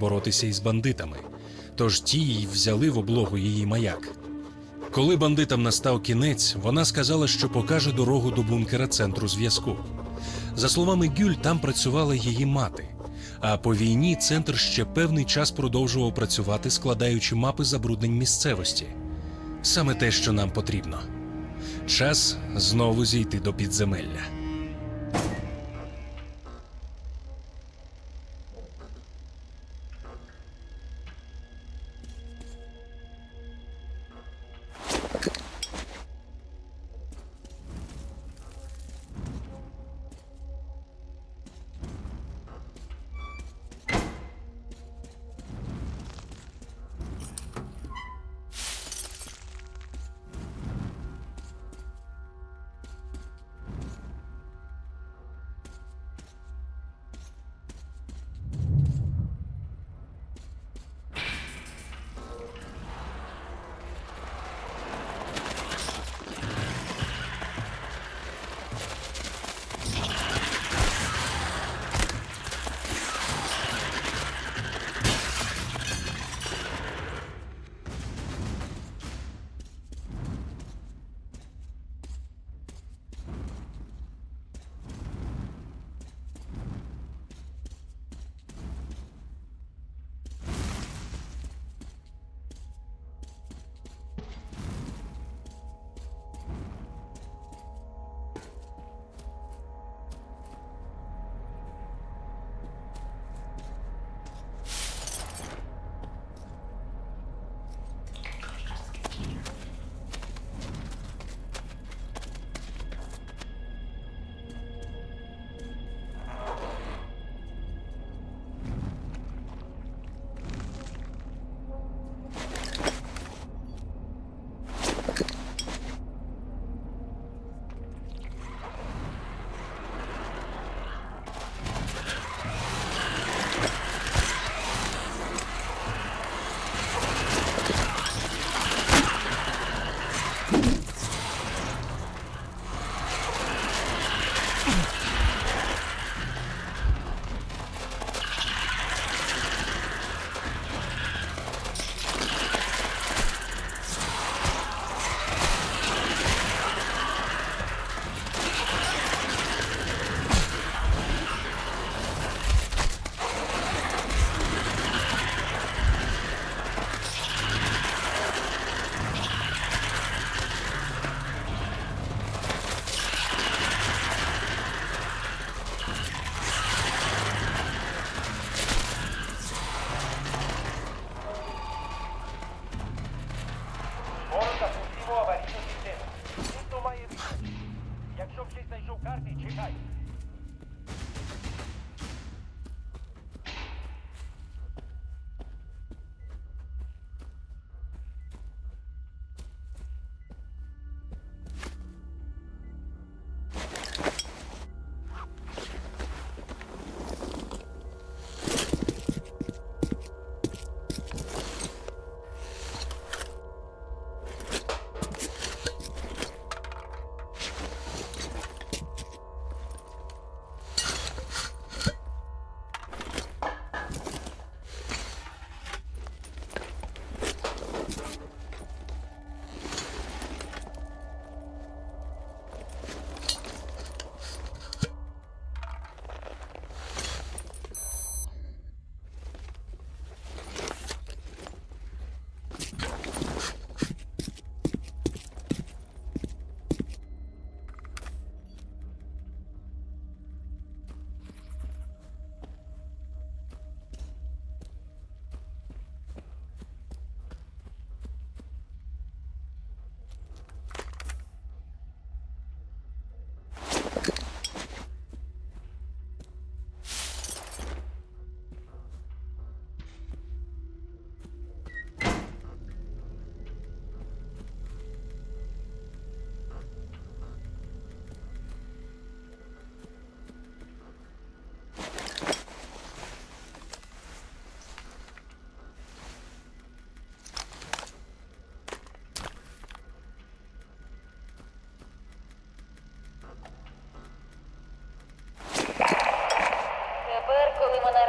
боротися із бандитами, тож ті й взяли в облогу її маяк. Коли бандитам настав кінець, вона сказала, що покаже дорогу до бункера центру зв'язку. За словами Гюль, там працювала її мати. А по війні центр ще певний час продовжував працювати, складаючи мапи забруднень місцевості. Саме те, що нам потрібно. Час знову зійти до підземелля.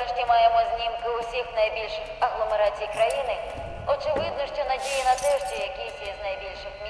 нарешті маємо знімки усіх найбільших агломерацій країни, очевидно, що надії на те, що якісь із найбільших міст.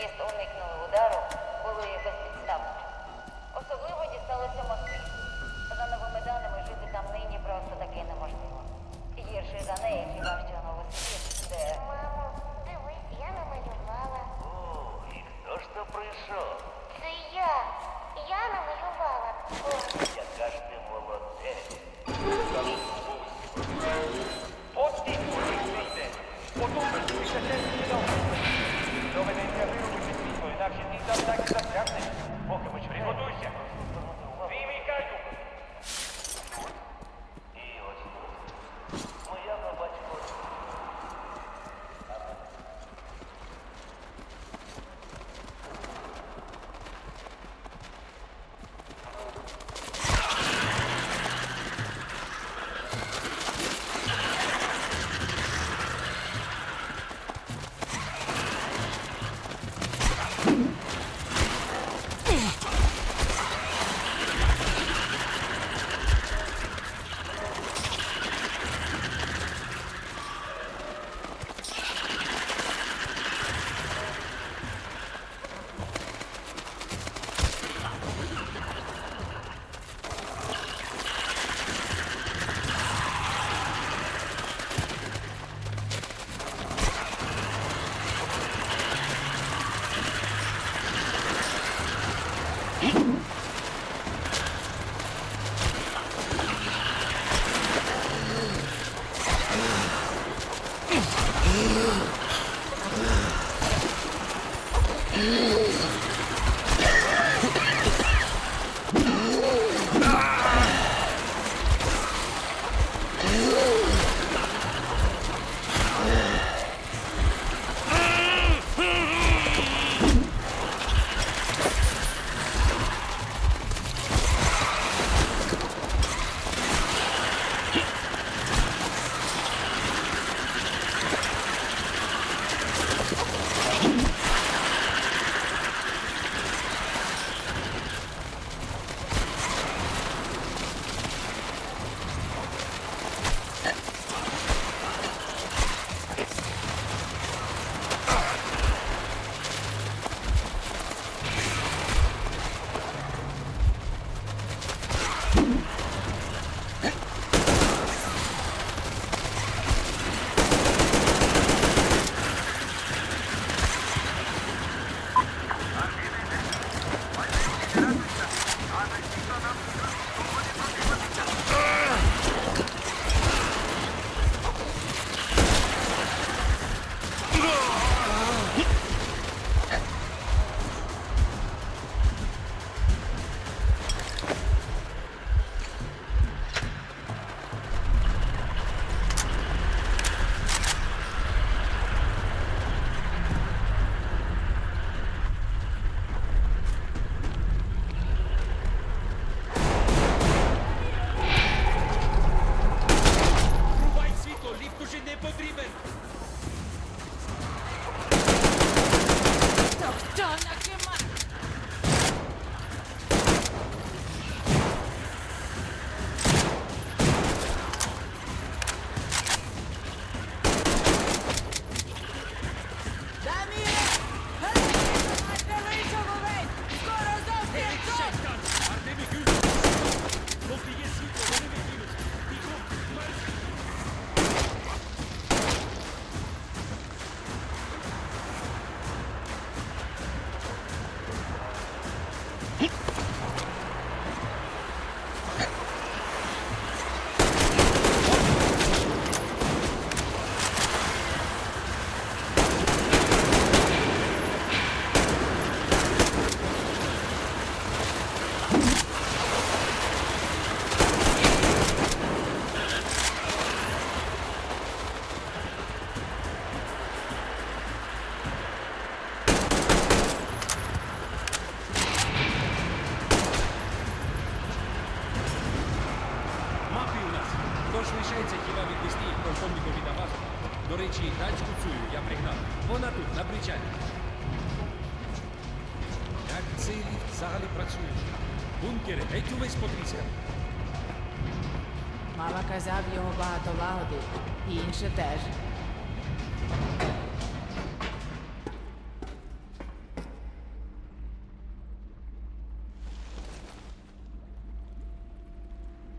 І інше теж.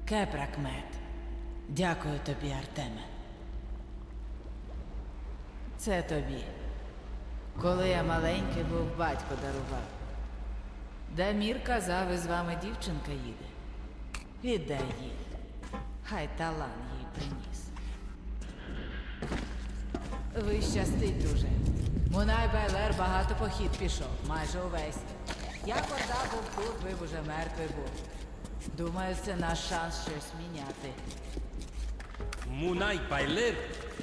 Кепракмет. Дякую тобі, Артеме. Це тобі. Коли я маленький був, батько дарував. Дамір казав, із вами дівчинка їде. Віддай їй. Хай талан їй приніс. Ви щастить, друже. Мунай Байлер багато похід пішов, майже увесь. Я корда був тут, ви б уже мертвий був. Думаю, це наш шанс щось міняти. Мунай Байлер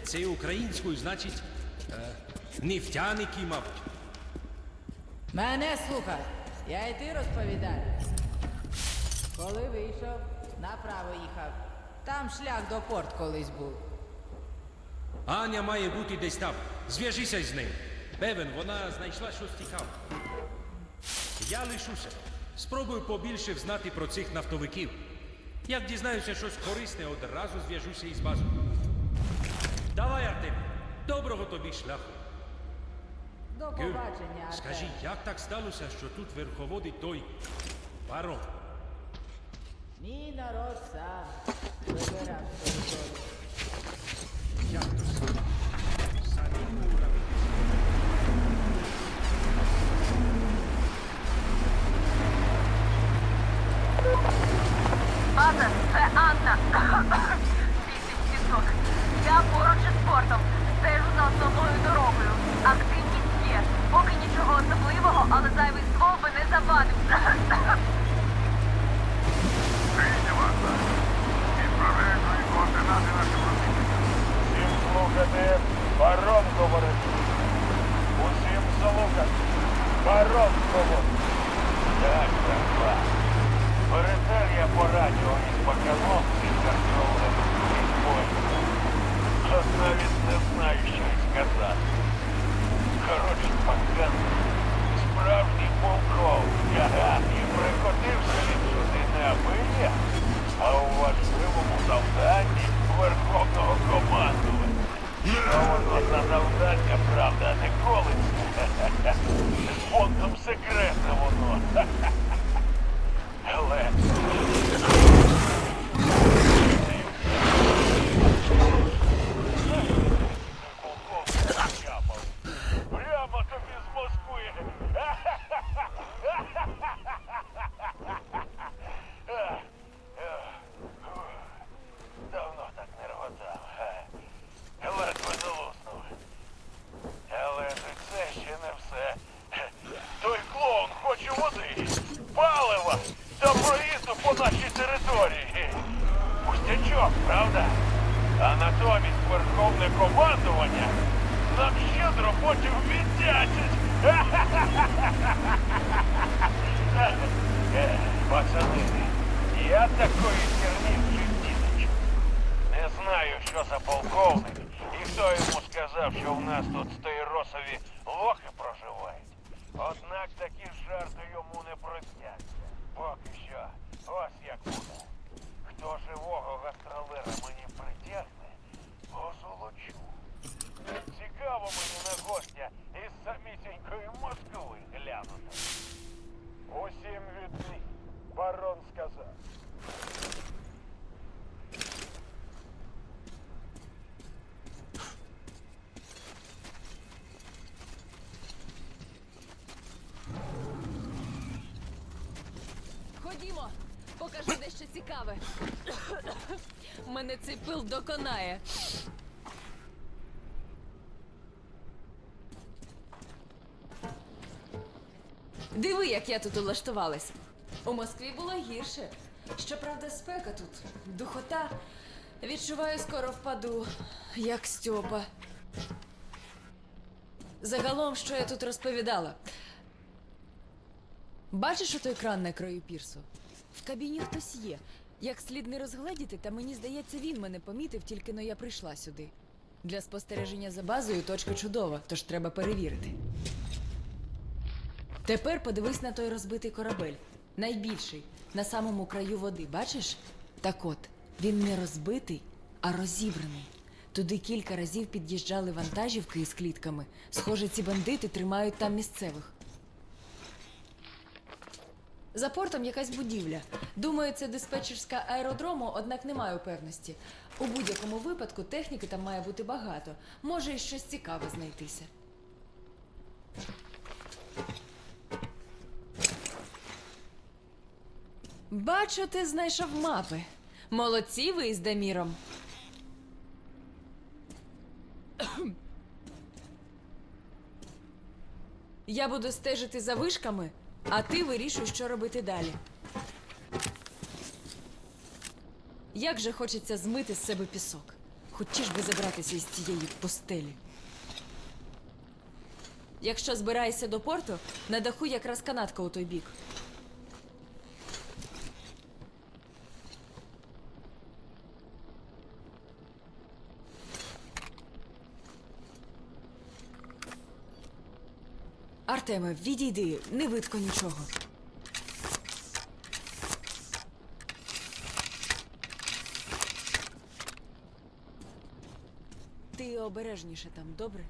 це українською значить е, нефтяники, мабуть. Мене слухай, я й ти розповідаю. Коли вийшов, направо їхав. Там шлях до порт колись був. Аня має бути десь там. Зв'яжися з ним. Певен, вона знайшла щось цікаве. Я лишуся. Спробую побільше взнати про цих нафтовиків. Як дізнаюся щось корисне, одразу зв'яжуся із базою. Давай, Артем, доброго тобі шляху. До побачення, Артем. скажи, як так сталося, що тут верховодить той барон? Мій народ сам вибирав свою долю. База, це Анна. Вісім сіток. Я поруч із портом. Стежу за основною дорогою. Активність є. Поки нічого особливого, але зайвий ствол би не завадив. Ходімо, покажу дещо цікаве. Мене цей пил доконає. Диви, як я тут улаштувалась. У Москві було гірше. Щоправда, спека тут, духота. Відчуваю, скоро впаду, як Стьопа. Загалом, що я тут розповідала. Бачиш отой кран на краю пірсу? В кабіні хтось є. Як слід не розгледіти, та мені здається, він мене помітив, тільки но я прийшла сюди. Для спостереження за базою точка чудова, тож треба перевірити. Тепер подивись на той розбитий корабель. Найбільший, на самому краю води, бачиш? Так от, Він не розбитий, а розібраний. Туди кілька разів під'їжджали вантажівки із клітками. Схоже, ці бандити тримають там місцевих. За портом якась будівля. Думаю, це диспетчерська аеродрому, однак не маю певності. У будь-якому випадку техніки там має бути багато. Може, і щось цікаве знайтися. Бачу, ти знайшов мапи. Молодці ви із Даміром. Я буду стежити за вишками, а ти вирішуй, що робити далі. Як же хочеться змити з себе пісок. Хочеш би забратися із цієї постелі. Якщо збираєшся до порту, на даху якраз канатка у той бік. Артеме, відійди, не видко нічого. Ти обережніше там, добре?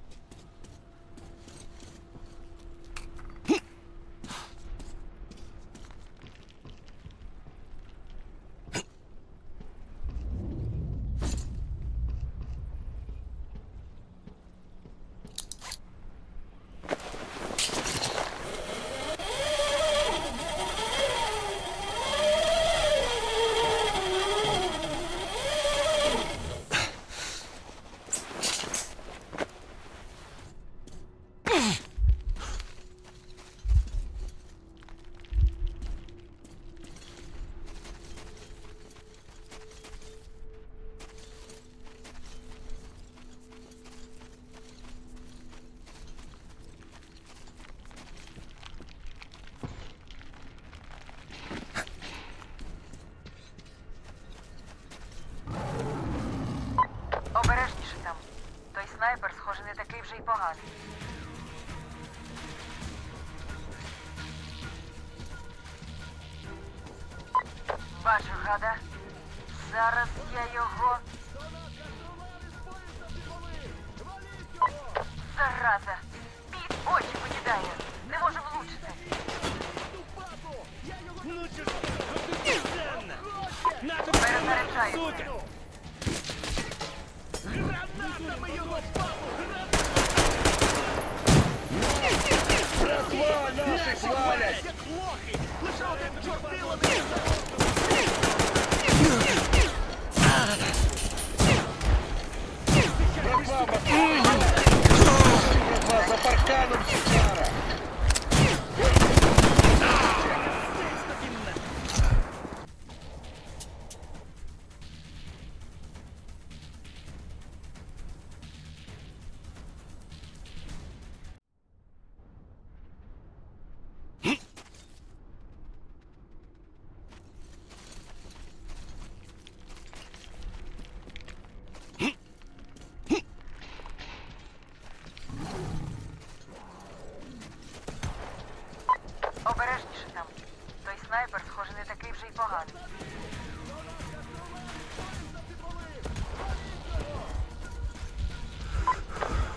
Обережніше там. Той снайпер, вже й поганий. наших валять! Лише один чортило не Пропав! За парканом!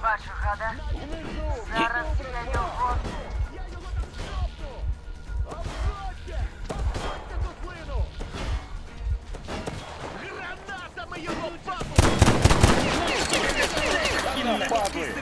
Бачу, гада. Зараз я його. Падли!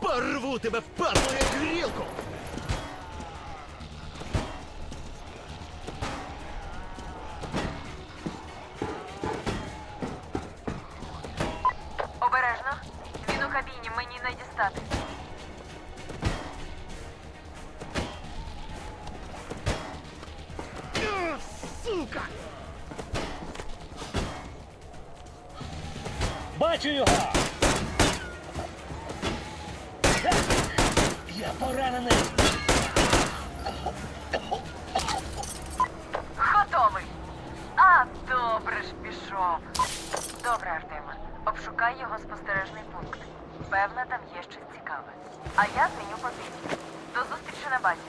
Порву тебе в падлу як грілку! Пішов. Добре, Артема. Обшукай його спостережний пункт. Певно, там є щось цікаве. А я зміню позицію. До зустрічі на базі.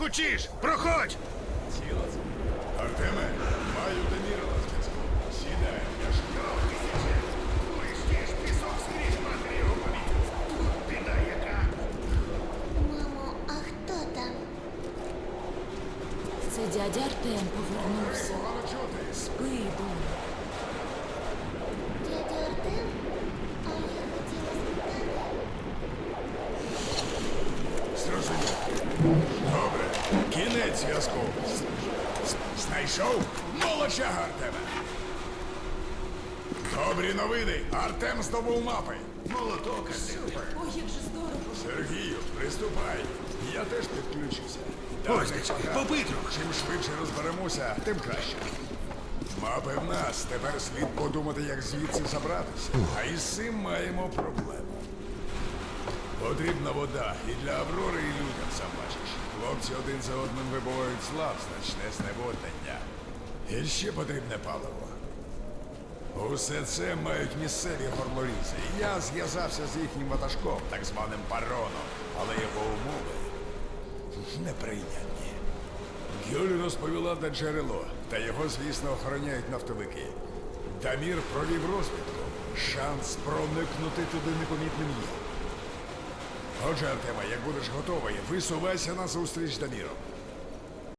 Хочеш? Проходь! Артеме, маю Деміра зв'язку. Сідай, я ж Мамо, а хто там? Це дядя Артем повернувся. Знайшов? Молодчага, Артеме. Добрі новини. Артем здобув мапи. Молоток, Супер. Ой, як же здорово. Сергію, приступай. Я теж підключуся. Ось, чекай. Чим швидше розберемося, тим краще. Мапи в нас. Тепер слід подумати, як звідси забратися. А із цим маємо проблему. Потрібна вода і для Аврори, і людям, сам бачиш. Хлопці один за одним вибувають зла, значне зневоднення. І ще потрібне паливо. Усе це мають місцеві горлорізи. Я зв'язався з їхнім ватажком, так званим бароном, але його умови неприйнятні. Гюль розповіла, де джерело, та його, звісно, охороняють нафтовики. Дамір провів розвідку. Шанс проникнути туди непомітним є. Отже, Артема, як будеш готовий, висувайся на зустріч Даміром.